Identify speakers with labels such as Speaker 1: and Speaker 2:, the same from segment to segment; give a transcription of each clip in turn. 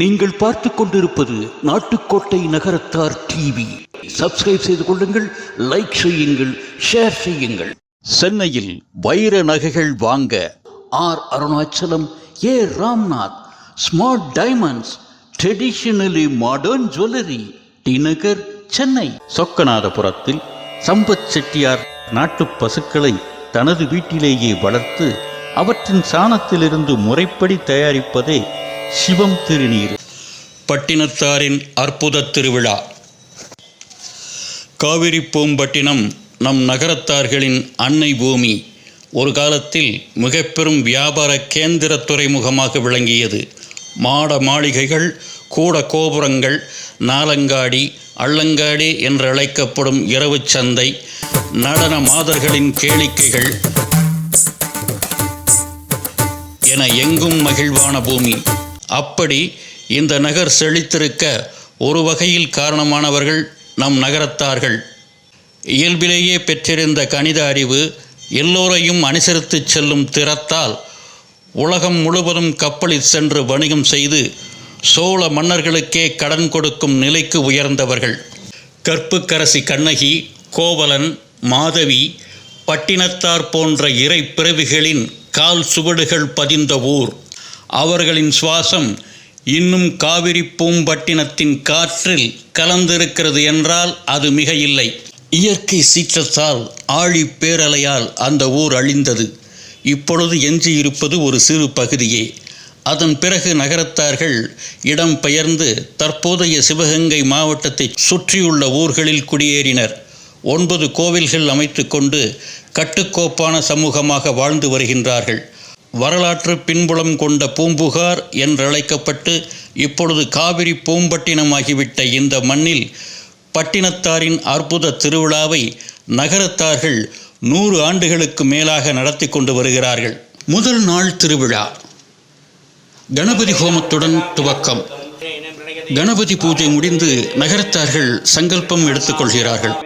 Speaker 1: நீங்கள் பார்த்து கொண்டிருப்பது நாட்டுக்கோட்டை நகரத்தார் டிவி சப்ஸ்கிரைப் செய்து கொள்ளுங்கள் லைக் செய்யுங்கள் ஷேர் செய்யுங்கள். சென்னையில் வைர நகைகள் வாங்க R Arunachalam A Ramnath. Smart diamonds traditionally modern jewellery T Nagar Chennai. சொக்கநாதபுரத்தில் Sampath Chettiar நாட்டு பசுக்களை தனது வீட்டிலேயே வளர்த்து அவற்றின் சாணத்திலிருந்து முறைப்படி தயாரிப்பதே சிவம் திருநீர். பட்டினத்தாரின் அற்புத திருவிழா. காவிரி பூம்பட்டினம் நம் நகரத்தார்களின் அன்னை பூமி ஒரு காலத்தில் மிக பெரும் வியாபார கேந்திர துறைமுகமாக விளங்கியது. மாட மாளிகைகள் கூட கோபுரங்கள் நாலங்காடி அள்ளங்காடி என்று அழைக்கப்படும் இரவு சந்தை நடன மாதர்களின் கேளிக்கைகள் என எங்கும் மகிழ்வான பூமி. அப்படி இந்த நகர் செழித்திருக்க ஒரு வகையில் காரணமானவர்கள் நம் நகரத்தார்கள். இயல்பிலேயே பெற்றிருந்த கணித அறிவு எல்லோரையும் அனுசரித்துச் செல்லும் திறத்தால் உலகம் முழுவதும் கப்பலில் சென்று வணிகம் செய்து சோழ மன்னர்களுக்கே கடன் கொடுக்கும் நிலைக்கு உயர்ந்தவர்கள். கற்புக்கரசி கண்ணகி கோவலன் மாதவி பட்டினத்தார் போன்ற இறை பிறவிகளின் கால் சுவடுகள் பதிந்த ஊர். அவர்களின் சுவாசம் இன்னும் காவிரி பூம்பட்டினத்தின் காற்றில் கலந்திருக்கிறது என்றால் அது மிக இல்லை இயற்கை சீற்றத்தால் ஆழி பேரலையால் அந்த ஊர் அழிந்தது. இப்பொழுது எஞ்சியிருப்பது ஒரு சிறு பகுதியே. அதன் பிறகு நகரத்தார்கள் இடம் பெயர்ந்து தற்போதைய சிவகங்கை மாவட்டத்தை சுற்றியுள்ள ஊர்களில் குடியேறினர். ஒன்பது கோவில்கள் அமைத்து கொண்டு கட்டுக்கோப்பான சமூகமாக வாழ்ந்து வருகின்றார்கள். வரலாற்று பின்புலம் கொண்ட பூம்புகார் என்றழைக்கப்பட்டு இப்பொழுது காவிரி பூம்பட்டினமாகிவிட்ட இந்த மண்ணில் பட்டினத்தாரின் அற்புத திருவிழாவை நகரத்தார்கள் நூறு ஆண்டுகளுக்கு மேலாக நடத்தி கொண்டு வருகிறார்கள். முதல் நாள் திருவிழா. கணபதி ஹோமத்துடன் துவக்கம். கணபதி பூஜை முடிந்து நகரத்தார்கள் சங்கல்பம் எடுத்துக்கொள்கிறார்கள்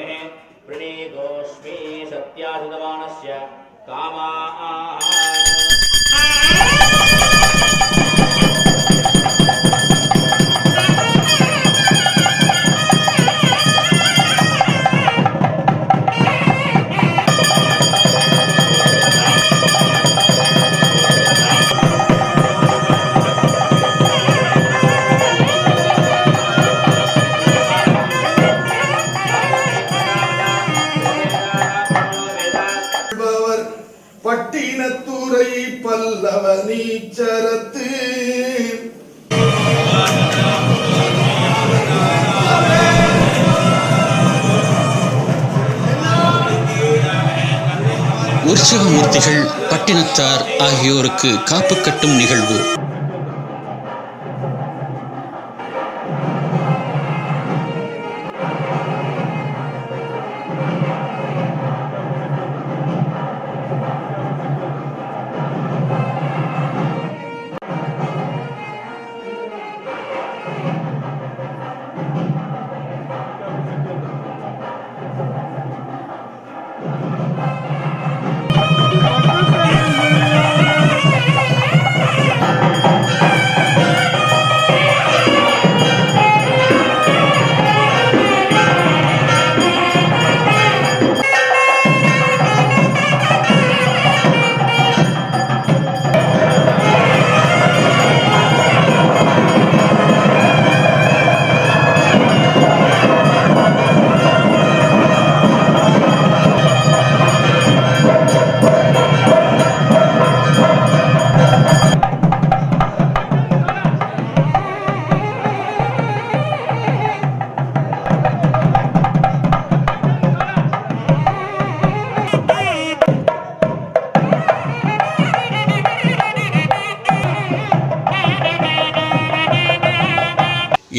Speaker 1: உற்சவமூர்த்திகள் பட்டினத்தார் ஆகியோருக்கு காப்பு கட்டும் நிகழ்வு.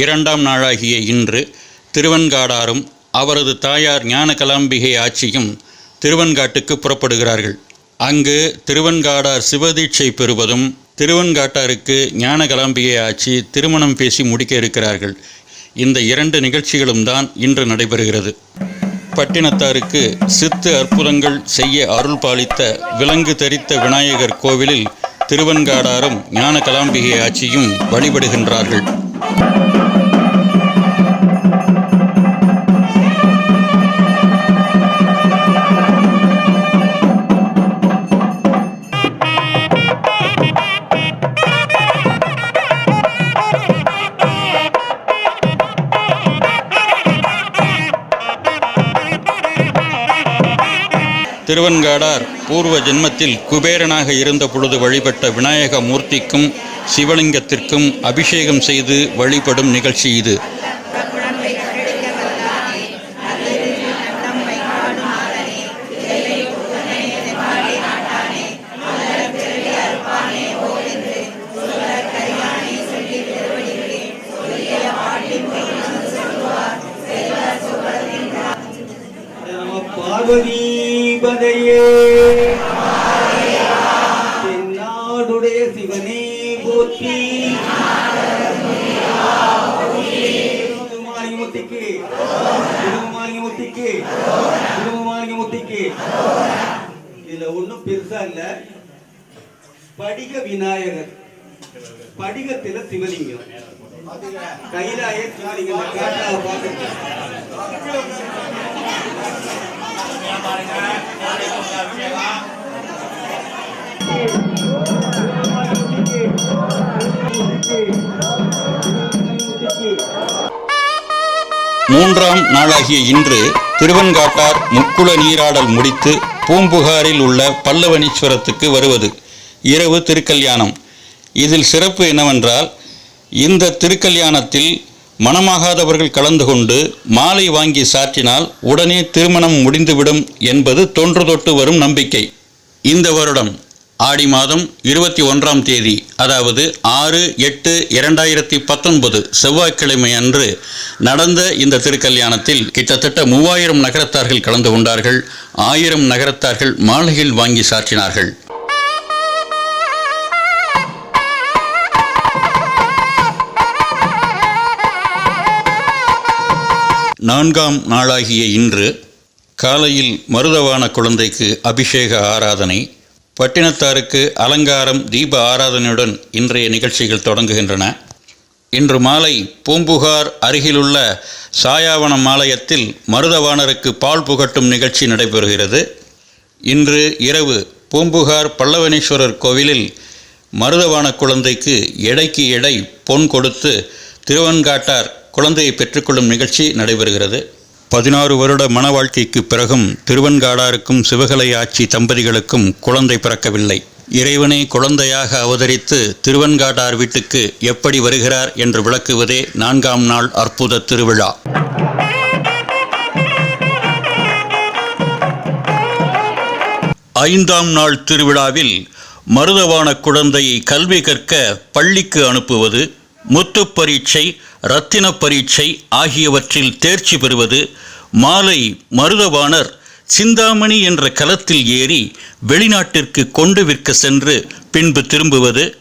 Speaker 1: இரண்டாம் நாளாகிய இன்று திருவன்காடாரும் அவரது தாயார் ஞானகலாம்பிகை ஆட்சியும் திருவன்காட்டுக்கு புறப்படுகிறார்கள். அங்கு திருவன்காடார் சிவதீட்சை பெறுவதும் திருவன்காட்டாருக்கு ஞானகலாம்பிகை ஆட்சி திருமணம் பேசி முடிக்க இருக்கிறார்கள். இந்த இரண்டு நிகழ்ச்சிகளும் தான் இன்று நடைபெறுகிறது. பட்டினத்தாருக்கு சித்து அற்புதங்கள் செய்ய அருள் பாலித்த விலங்கு தரித்த விநாயகர் கோவிலில் திருவன்காடாரும் ஞான கலாம்பிகை ஆட்சியும் வழிபடுகின்றார்கள். திருவன்காடார் பூர்வ ஜென்மத்தில் குபேரனாக இருந்த பொழுது வழிபட்ட விநாயக மூர்த்திக்கும் சிவலிங்கத்திற்கும் அபிஷேகம் செய்து வழிபடும் நிகழ்ச்சி இது.
Speaker 2: ஒண்ணும் இல்ல. படிக விநாயகர். படிகத்தில சிவலிங்கம். கைலாய சிவலிங்கம்.
Speaker 1: மூன்றாம் நாளாகிய இன்று திருவன்காட்டார் முக்குள நீராடல் முடித்து பூம்புகாரில் உள்ள பல்லவனீஸ்வரத்துக்கு வருவது. இரவு திருக்கல்யாணம். இதில் சிறப்பு என்னவென்றால் இந்த திருக்கல்யாணத்தில் மணமாகாதவர்கள் கலந்து கொண்டு மாலை வாங்கி சாற்றினால் உடனே திருமணம் முடிந்துவிடும் என்பது தொன்று தொட்டு வரும் நம்பிக்கை. இந்த வருடம் ஆடி மாதம் இருபத்தி ஒன்றாம் தேதி அதாவது ஆறு எட்டு இரண்டாயிரத்தி பத்தொன்பது செவ்வாய்க்கிழமை அன்று நடந்த இந்த திருக்கல்யாணத்தில் கிட்டத்தட்ட மூவாயிரம் நகரத்தார்கள் கலந்து கொண்டார்கள். ஆயிரம் நகரத்தார்கள் மாலையில் வாங்கி சாற்றினார்கள். நான்காம் நாளாகிய இன்று காலையில் மருதவான குழந்தைக்கு அபிஷேக ஆராதனை பட்டினத்தாருக்கு அலங்காரம் தீப ஆராதனையுடன் இன்றைய நிகழ்ச்சிகள் தொடங்குகின்றன. இன்று மாலை பூம்புகார் அருகிலுள்ள சாயாவனம் ஆலயத்தில் மருதவாணருக்கு பால் புகட்டும் நிகழ்ச்சி நடைபெறுகிறது. இன்று இரவு பூம்புகார் பல்லவனேஸ்வரர் கோவிலில் மருதவான குழந்தைக்கு எடைக்கு எடை பொன் கொடுத்து திருவன்காட்டார் குழந்தையை பெற்றுக்கொள்ளும் நிகழ்ச்சி நடைபெறுகிறது. பதினாறு வருட மன வாழ்க்கைக்கு பிறகும் திருவன்காடாருக்கும் சிவகலை ஆட்சி தம்பதிகளுக்கும் குழந்தை பிறக்கவில்லை. இறைவனை குழந்தையாக அவதரித்து திருவன்காடார் வீட்டுக்கு எப்படி வருகிறார் என்று விளக்குவதே நான்காம் நாள் அற்புத திருவிழா. ஐந்தாம் நாள் திருவிழாவில் மருதவான குழந்தையை கல்வி கற்க பள்ளிக்கு அனுப்புவது முத்து பரீட்சை ரத்தின பரீட்சை ஆகியவற்றில் தேர்ச்சி பெறுவது மாலை மருதவாணர் சிந்தாமணி என்ற களத்தில் ஏறி வெளிநாட்டிற்கு கொண்டு விற்க சென்று பின்பு திரும்புவது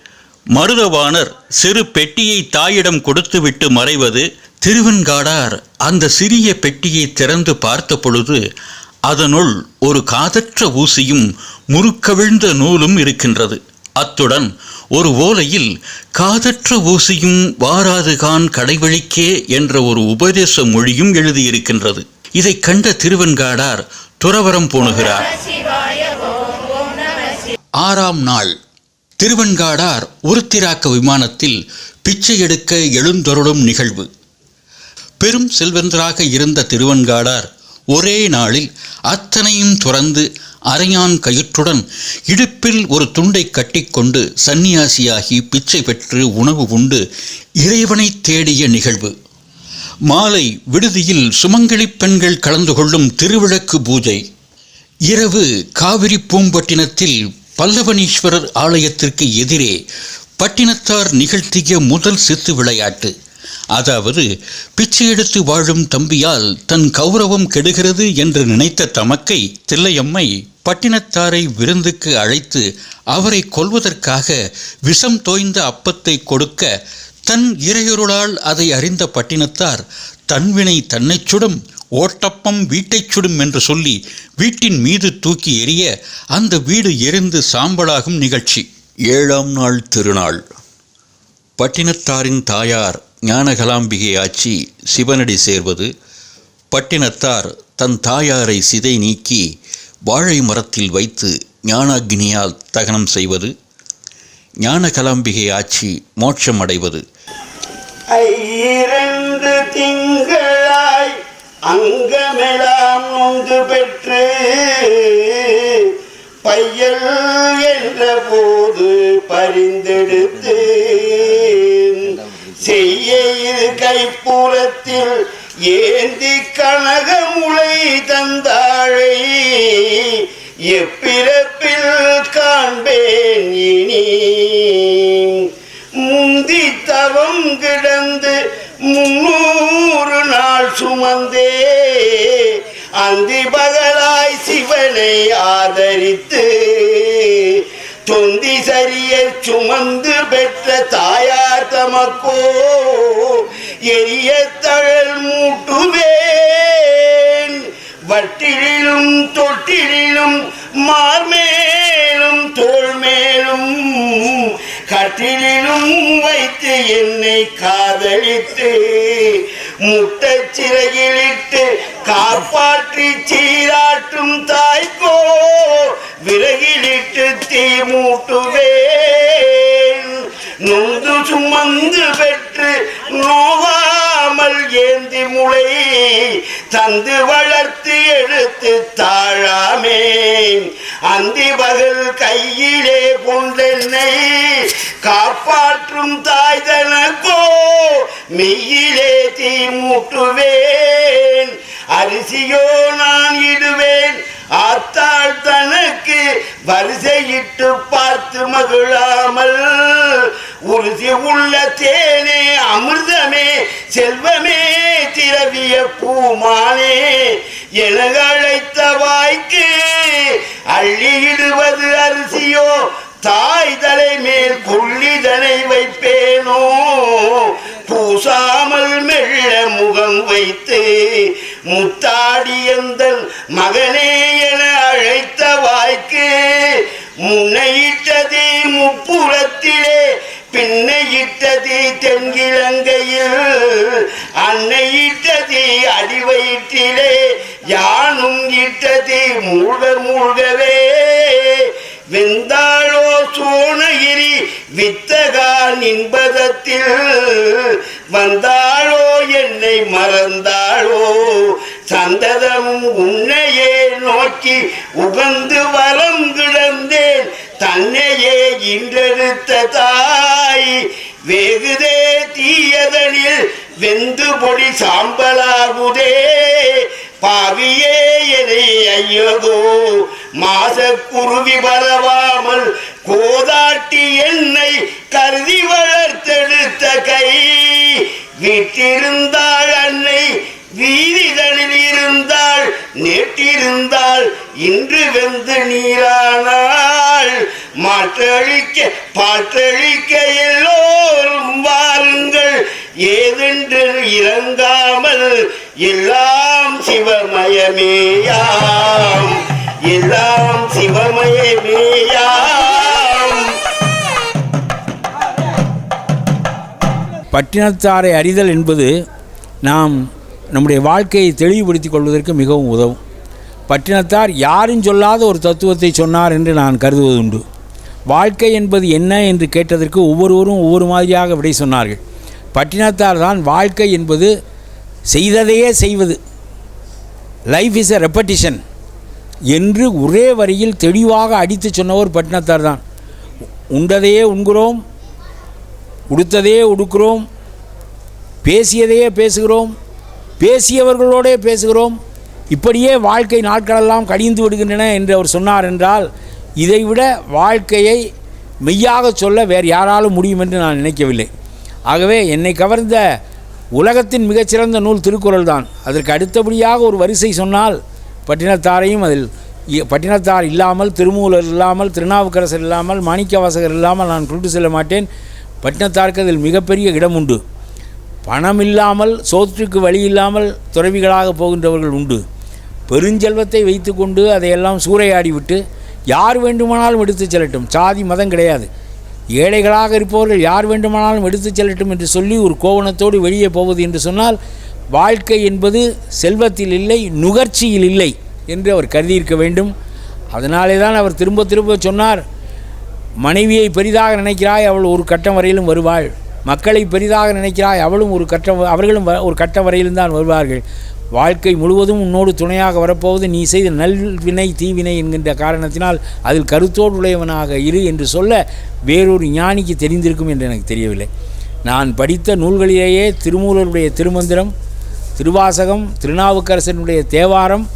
Speaker 1: மருதவாணர் சிறு பெட்டியை தாயிடம் கொடுத்துவிட்டு மறைவது திருவெண்காடார் அந்த சிறிய பெட்டியை திறந்து பார்த்த பொழுது அதனுள் ஒரு காதற்ற ஊசியும் முறுக்கவிழ்ந்த நூலும் இருக்கின்றது. அத்துடன் ஒரு ஓலையில் காதற்ற ஊசியும் வாராதுகான் கடைவழிக்கே என்ற ஒரு உபதேச மொழியும் எழுதியிருக்கின்றது. இதை கண்ட திருவெண்காடார் துறவரம் போணுகிறார். ஆறாம் நாள் திருவெண்காடார் உருத்திராக்க விமானத்தில் பிச்சை எடுக்க எழுந்தருளும் நிகழ்வு. பெரும் செல்வந்தராக இருந்த திருவெண்காடார் ஒரே நாளில் அத்தனையும் துறந்து அரையான் கயிற்றுடன் இடுப்பில் ஒரு துண்டை கட்டிக்கொண்டு சந்நியாசியாகி பிச்சை பெற்று உணவு உண்டு இறைவனை தேடிய நிகழ்வு. மாலை விடுதியில் சுமங்கலிப் பெண்கள் கலந்து கொள்ளும் திருவிளக்கு பூஜை. இரவு காவிரி பூம்பட்டினத்தில் பல்லவனீஸ்வரர் ஆலயத்திற்கு எதிரே பட்டினத்தார் நிகழ்த்திய முதல் சித்து விளையாட்டு. அதாவது பிச்சை எடுத்து வாழும் தம்பியால் தன் கௌரவம் கெடுகிறது என்று நினைத்த தமக்கை தில்லையம்மை பட்டினத்தாரை விருந்துக்கு அழைத்து அவரை கொல்வதற்காக விஷம் தோய்ந்த அப்பத்தை கொடுக்க தன் இறையொருளால் அதை அறிந்த பட்டினத்தார் தன்வினை தன்னைச் சுடும் ஓட்டப்பம் வீட்டைச் சுடும் என்று சொல்லி வீட்டின் மீது தூக்கி எறிய அந்த வீடு எரிந்து சாம்பலாகும் நிகழ்ச்சி. ஏழாம் நாள் திருநாள். பட்டினத்தாரின் தாயார் ஞானகலாம்பிகை ஆட்சி சிவனடி சேர்வது பட்டினத்தார் தன் தாயாரை சிதை நீக்கி வாழை மரத்தில் வைத்து ஞானாக்னியால் தகனம் செய்வது ஞானகலாம்பிகை ஆட்சி மோட்சம் அடைவது.
Speaker 3: ஐரண்டு திங்களாய் அங்கமெல்லாம் நொந்து பெற்று பையல் என்ற போது பரிந்தெடுப்ப செய்ய இரு கைப்புறத்தில் ஏந்தி கனக முளை தந்தாழை. எப்பிறப்பில் காண்பேன் இனி? முந்தி தவம் கிடந்து முன்னூறு நாள் சுமந்தே. அந்தி பகலாய் சிவனை ஆதரித்து தொந்தி சரிய சுமந்து பெற்ற தாயார் தமக்கோ எரிய தழல் மூட்டுவேன். வட்டிலும் தொட்டிலும் மார்மேலும் தோல்மேலும் கட்டிலும் வைத்து என்னை காதலித்து முட்டை சிறையிலிட்டு காப்பாற்றி சீராட்டும் தாய்க்கோ விறகிலிட்டு தீ மூட்டுவேன். நொந்து சுமந்து பெற்று பெற்று நோவாமல் ஏந்தி முளை தந்து வளர்த்து எழுத்து தாழாமே அந்தி பகல் கையிலே கொண்டென்னை காப்பாற்றும் தாய் தனக்கோ மெய்யிலே தீ மூட்டுவேன். அரிசியோ நான் இடுவேன் ஆத்தாள் தனக்கு வரிசையிட்டு பார்த்து மகிழாமல் உறுதி உள்ள தேனே அமிர்தமே செல்வமே திரவிய பூமானே என வாய்க்கு அள்ளியிடுவது அரிசியோ தாய் தலை மேல் கொள்ளிதனை வைப்பேனோ. பூசாமல் மெல்ல முகம் வைத்து முத்தாடியந்தன் மகனே என அழைத்த வாய்க்கு முன்னையிட்டது முப்புறத்திலே பின்னையிட்டது தென்கிழங்கையில் அன்னையிட்டது அடிவயிற்றிலே யானும் இட்டது மூழ்க மூழ்கவே. வெந்தாளோ சூனகிரி வித்தகா நின்பதத்தில் வந்தாளோ என்னை மறந்தாளோ. சந்ததம் உன்னையே நோக்கி உகந்து வரம் கிடந்த தன்னையே இன்றெடுத்த தாய் வெகுதே தீயதனில் வெந்து பொடி சாம்பலாகுதே. பாவியே எனை ஐயதோ மாச குருவி பரவாமல் கோதாட்டி என்னை கருதி வளர்த்தெடுத்த கை. விட்டிருந்தாள் அன்னை வீதிகளில் இருந்தால் நேற்றிருந்தால் இன்று வெந்து நீரானாள். மாற்றழிக்க பார்த்தழிக்க எல்லோரும் வாருங்கள். ஏதென்று இறங்காமல் எல்லாம் சிவமயமேயாம். எல்லாம் சிவமயமேயாம்.
Speaker 4: பட்டினத்தாரை அறிதல் என்பது நாம் நம்முடைய வாழ்க்கையை தெளிவுபடுத்திக் கொள்வதற்கு மிகவும் உதவும். பட்டினத்தார் யாரும் சொல்லாத ஒரு தத்துவத்தை சொன்னார் என்று நான் கருதுவதுண்டு வாழ்க்கை என்பது என்ன என்று கேட்டதற்கு ஒவ்வொருவரும் ஒவ்வொரு மாதிரியாக விடை சொன்னார்கள். பட்டினத்தார் தான் வாழ்க்கை என்பது செய்ததையே செய்வது. லைஃப் இஸ் எ ரெப்படிஷன் என்று ஒரே வரியில் தெளிவாக அடித்து சொன்னவர் பட்டினத்தார் தான். உண்டதையே உண்கிறோம் உடுத்ததையே உடுக்கிறோம் பேசியதையே பேசுகிறோம் பேசியவர்களோடே பேசுகிறோம். இப்படியே வாழ்க்கை நாட்களெல்லாம் கடிந்து விடுகின்றன என்று அவர் சொன்னார் என்றால் இதைவிட வாழ்க்கையை மெய்யாக சொல்ல வேறு யாராலும் முடியும் என்று நான் நினைக்கவில்லை. ஆகவே என்னை கவர்ந்த உலகத்தின் மிகச்சிறந்த நூல் திருக்குறள் தான். அதற்கு அடுத்தபடியாக ஒரு வரிசை சொன்னால் பட்டினத்தாரையும் அதில் பட்டினத்தார் இல்லாமல் திருமூலர் இல்லாமல் திருநாவுக்கரசர் இல்லாமல் மாணிக்கவாசகர் இல்லாமல் நான் கொண்டு செல்ல மாட்டேன். பட்டினத்தாருக்கு அதில் மிகப்பெரிய இடம் உண்டு. பணம் இல்லாமல் சோற்றுக்கு வழி இல்லாமல் துறவிகளாக போகின்றவர்கள் உண்டு. பெருஞ்செல்வத்தை வைத்துக்கொண்டு அதையெல்லாம் சூறையாடி விட்டு யார் வேண்டுமானாலும் எடுத்துச் செல்லட்டும். சாதி மதம் கிடையாது. ஏழைகளாக இருப்பவர்கள் யார் வேண்டுமானாலும் எடுத்துச் செல்லட்டும் என்று சொல்லி ஒரு கோவணத்தோடு வெளியே போவது என்று சொன்னால் வாழ்க்கை என்பது செல்வத்தில் இல்லை நுகர்ச்சியில் இல்லை என்று அவர் கருதியிருக்க வேண்டும். அதனாலே தான் அவர் திரும்ப திரும்ப சொன்னார் மனைவியை பெரிதாக நினைக்கிறாய் அவள் ஒரு கட்டம் வரையிலும் வருவாள். மக்களை பெரிதாக நினைக்கிறாய் அவளும் ஒரு கட்டம் அவர்களும் வ- ஒரு கட்ட வரையிலும் தான் வருவார்கள். வாழ்க்கை முழுவதும் உன்னோடு துணையாக வரப்போவது நீ செய்த நல்வினை தீவினை என்கின்ற காரணத்தினால் அதில் கருத்தோடு உடையவனாக இரு என்று சொல்ல வேறொரு ஞானிக்கு தெரிந்திருக்கும் என்று எனக்கு தெரியவில்லை. நான் படித்த நூல்களிலேயே திருமூலருடைய திருமந்திரம் திருவாசகம் திருநாவுக்கரசனுடைய தேவாரம்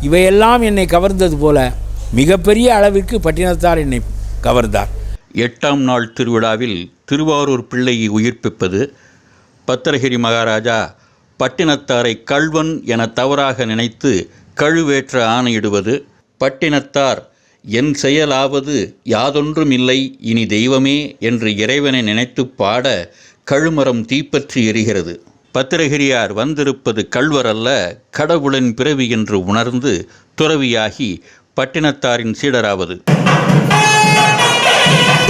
Speaker 4: இவையெல்லாம் என்னை கவர்ந்தது போல மிகப்பெரிய அளவிற்கு பட்டினத்தார் என்னை கவர்ந்தார்.
Speaker 1: எட்டாம் நாள் திருவிழாவில் திருவாரூர் பிள்ளையை உயிர்ப்பிப்பது பத்திரகிரி மகாராஜா பட்டினத்தாரை கள்வன் என தவறாக நினைத்து கழுவேற்ற ஆணையிடுவது பட்டினத்தார் என் செயலாவது யாதொன்றும் இல்லை இனி தெய்வமே என்று இறைவனை நினைத்து பாட கழுமரம் தீப்பற்றி எரிகிறது. பத்திரகிரியார் வந்திருப்பது கல்வர் அல்ல கடவுளின் பிறவி என்று உணர்ந்து துறவியாகி பட்டினத்தாரின் சீடராவது.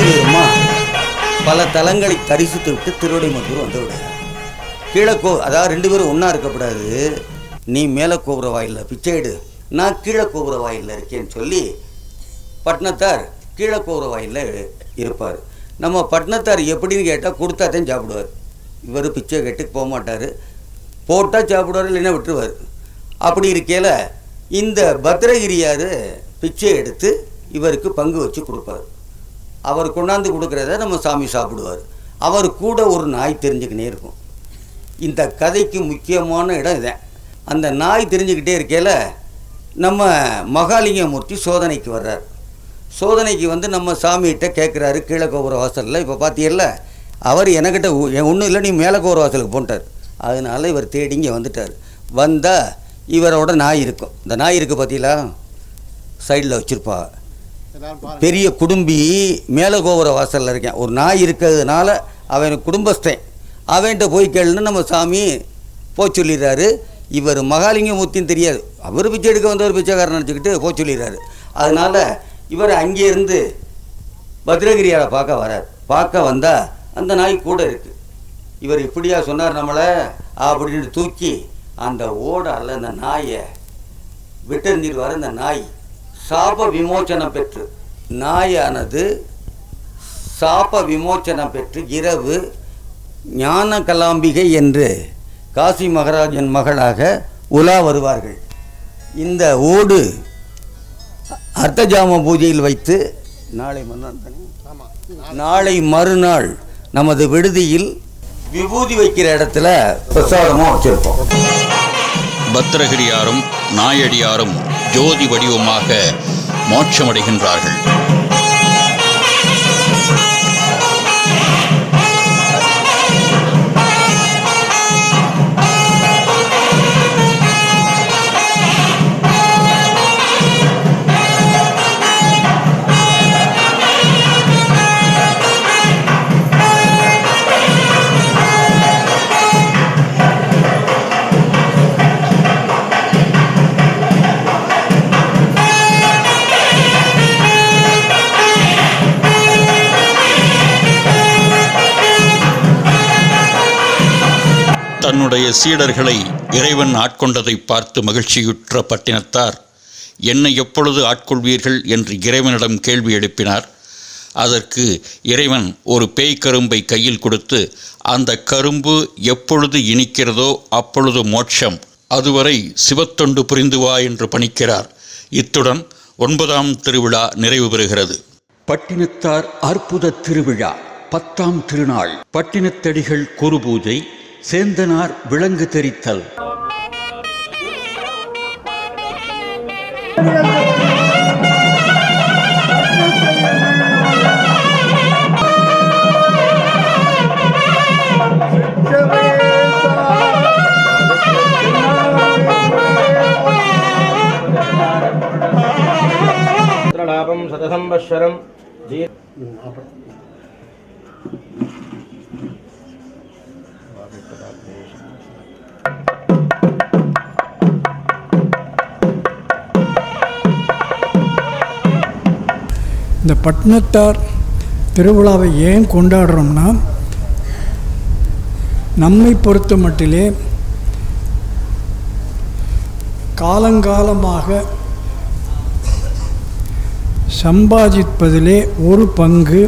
Speaker 5: திருமா பல தலங்களை தரிசித்து விட்டு திருவடிமத்தூர் வந்து விடுகிறார் கீழே கோ அதாவது ரெண்டு பேரும் ஒன்றா இருக்கக்கூடாது. நீ மேலே கோபுர வாயிலில் பிச்சை எடு. நான் கீழே கோபுர வாயிலில் இருக்கேன்னு சொல்லி பட்னத்தார் கீழே கோபுர வாயிலில் இருப்பார். நம்ம பட்னத்தார் எப்படின்னு கேட்டால் கொடுத்தா தான் சாப்பிடுவார். இவர் பிச்சை கேட்டு போக மாட்டார். போட்டால் சாப்பிடுவார் இல்லைன்னா விட்டுருவார். அப்படி இருக்கையில் இந்த பத்ரகிரியார் பிச்சை எடுத்து இவருக்கு பங்கு வச்சு கொடுப்பார். அவர் கொண்டாந்து கொடுக்குறத நம்ம சாமி சாப்பிடுவார். அவர் கூட ஒரு நாய் தெரிஞ்சுக்கினே இருக்கும். இந்த கதைக்கு முக்கியமான இடம் இதான். அந்த நாய் தெரிஞ்சுக்கிட்டே இருக்கையில் நம்ம மகாலிங்கமூர்த்தி சோதனைக்கு வர்றார். சோதனைக்கு வந்து நம்ம சாமிகிட்ட கேட்குறாரு கீழே கோபுர வாசலில். இப்போ பார்த்தீங்கல்ல அவர் எனக்கிட்ட ஒன்றும் இல்லை நீ மேலே கோபுர வாசலுக்கு போன்ட்டார். அதனால இவர் தேடி இங்கே வந்துட்டார். வந்தால் இவரோட நாய் இருக்கும். இந்த நாய் இருக்குது பார்த்தீங்களா சைடில் வச்சுருப்பா. பெரிய குடும்பி மேலகோபுர வாசலில் இருக்கேன். ஒரு நாய் இருக்கிறதுனால அவன் குடும்பஸ்தன். அவன்கிட்ட போய் கேளுன்னு நம்ம சாமி போக சொல்லிடுறாரு. இவர் மகாலிங்கமூர்த்தின்னு தெரியாது. அவர் பிச்சை எடுக்க வந்தவர் பிச்சைக்காரன் நினச்சிக்கிட்டு போக சொல்லிடுறாரு. அதனால் இவர் அங்கேருந்து பத்ரகிரியாரை பார்க்க வரார். பார்க்க வந்தால் அந்த நாய் கூட இருக்குது இவர் இப்படியா சொன்னார் நம்மளை? அப்படின்னு தூக்கி அந்த ஓடால அந்த நாயை விட்டெறிஞ்சிருவார் அந்த நாய். சாப விமோச்சனம் பெற்று நாயானது சாப விமோச்சனம் பெற்று இரவு ஞான கலாம்பிகை என்று காசி மகாராஜன் மகளாக உலா வருவார்கள். இந்த ஓடு அர்த்தஜாம பூஜையில் வைத்து நாளை மறுநாள் நாளை மறுநாள் நமது விடுதியில் விபூதி வைக்கிற இடத்துல பிரசாதமாக வச்சுருப்போம்.
Speaker 1: பத்திரகிரியாரும் நாயடியாரும் ஜோதி வடிவமாக மோட்சமடைகின்றார்கள். தன்னுடைய சீடர்களை இறைவன் ஆட்கொண்டதை பார்த்து மகிழ்ச்சியுற்ற பட்டினத்தார் என்னை எப்பொழுது ஆட்கொள்வீர்கள்? என்று இறைவனிடம் கேள்வி எழுப்பினார். அதற்கு இறைவன் ஒரு பேய் கரும்பை கையில் கொடுத்து அந்த கரும்பு எப்பொழுது இனிக்கிறதோ அப்பொழுது மோட்சம். அதுவரை சிவத்தொண்டு புரிந்து வா என்று பணிக்கிறார். இத்துடன் ஒன்பதாம் திருவிழா நிறைவு பெறுகிறது. பட்டினத்தார் அற்புத திருவிழா பத்தாம் திருநாள். பட்டினத்தடிகள் குருபூஜை சேந்தனார் விலங்கு தெரித்தல்.
Speaker 6: லாபம் சதசம்பஸ்வரம்
Speaker 7: இந்த பட்டினத்தார் திருவிழாவை ஏன் கொண்டாடுறோம்னா நம்மை பொறுத்த மட்டிலே காலங்காலமாக சம்பாதிப்பதிலே ஒரு பங்கு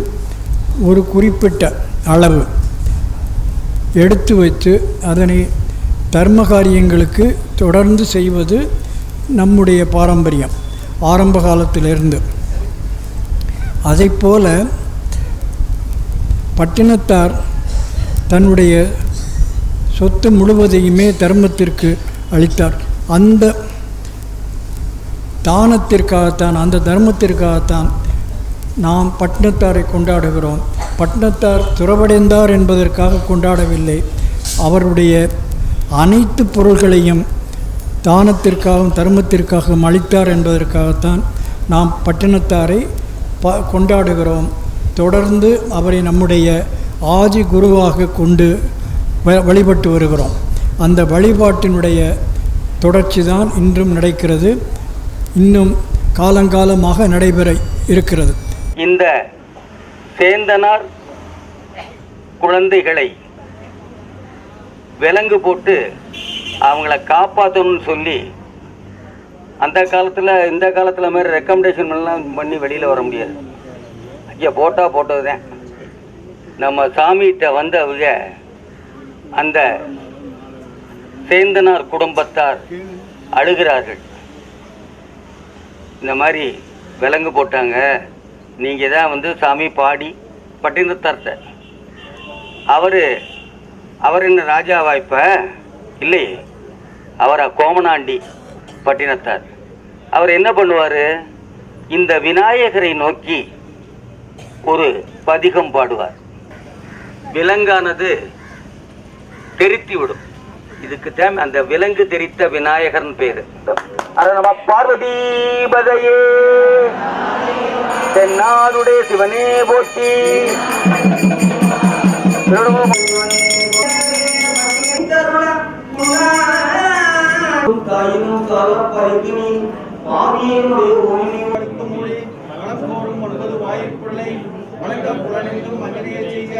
Speaker 7: ஒரு குறிப்பிட்ட அளவு எடுத்து வைத்து அதனை தர்ம காரியங்களுக்கு தொடர்ந்து செய்வது நம்முடைய பாரம்பரியம். ஆரம்ப காலத்திலிருந்து அதைப்போல பட்டினத்தார் தன்னுடைய சொத்து முழுவதையுமே தர்மத்திற்கு அளித்தார். அந்த தானத்திற்காகத்தான் அந்த தர்மத்திற்காகத்தான் நாம் பட்டினத்தாரை கொண்டாடுகிறோம். பட்டினத்தார் துறவடைந்தார் என்பதற்காக கொண்டாடவில்லை. அவருடைய அனைத்து பொருள்களையும் தானத்திற்காகவும் தர்மத்திற்காகவும் அளித்தார் என்பதற்காகத்தான் நாம் பட்டினத்தாரை ப கொண்டாடுகிறோம். தொடர்ந்து அவரை நம்முடைய ஆதி குருவாக கொண்டு வ- வழிபட்டு வருகிறோம். அந்த வழிபாட்டினுடைய தொடர்ச்சி தான் இன்றும் நடக்கிறது. இன்னும் காலங்காலமாக நடைபெற இருக்கிறது.
Speaker 2: இந்த சேந்தனார் குழந்தைகளை விலங்கு போட்டு அவங்கள காப்பாற்றணும்னு சொல்லி அந்த காலத்தில் இந்த காலத்தில் மாதிரி ரெக்கமெண்டேஷன் எல்லாம் பண்ணி வெளியில் வர முடியாது. ஐயா போட்டால் போட்டது தான் நம்ம சாமிகிட்ட வந்தவங்க அந்த சேந்தனார் குடும்பத்தார் அழுகிறார்கள். இந்த மாதிரி விலங்கு போட்டாங்க. நீங்கள் தான் வந்து சாமி பாடி பட்டினத்தார்ட்ட அவர் அவர் என்ன ராஜாவா இப்போ இல்லை அவரா கோமனாண்டி. பட்டினத்தார். அவர் என்ன பண்ணுவார்? இந்த விநாயகரை நோக்கி ஒரு பதிகம் பாடுவார். விலங்கானது தெரித்தி விடும். இதுக்கு தான் அந்த விலங்கு தெரித்த விநாயகர்னு பேரு. அத நம்ம பார்வதீபதையே தென்னாடுடைய சிவனே போற்றி. தாயினும் சாலப்பறைக்கினி ஆவியினுடைய ஒளி
Speaker 6: மொழி மனப்போரும் ஒன்பது வாய்ப்புள்ளை வணங்க புலனெங்கும் மகனைய செய்க.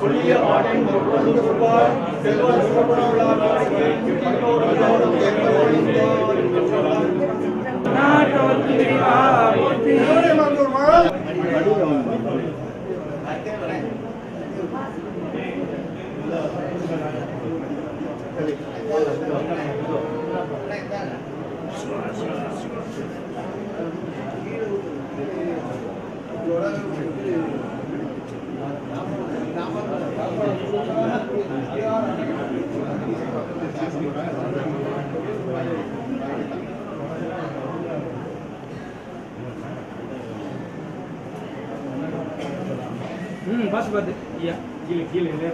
Speaker 6: சொல்லிய பாட்டின் சொல்வார் செல்வ Thank you. ம் பாத்து பாத்து கீழே கீழே கீழே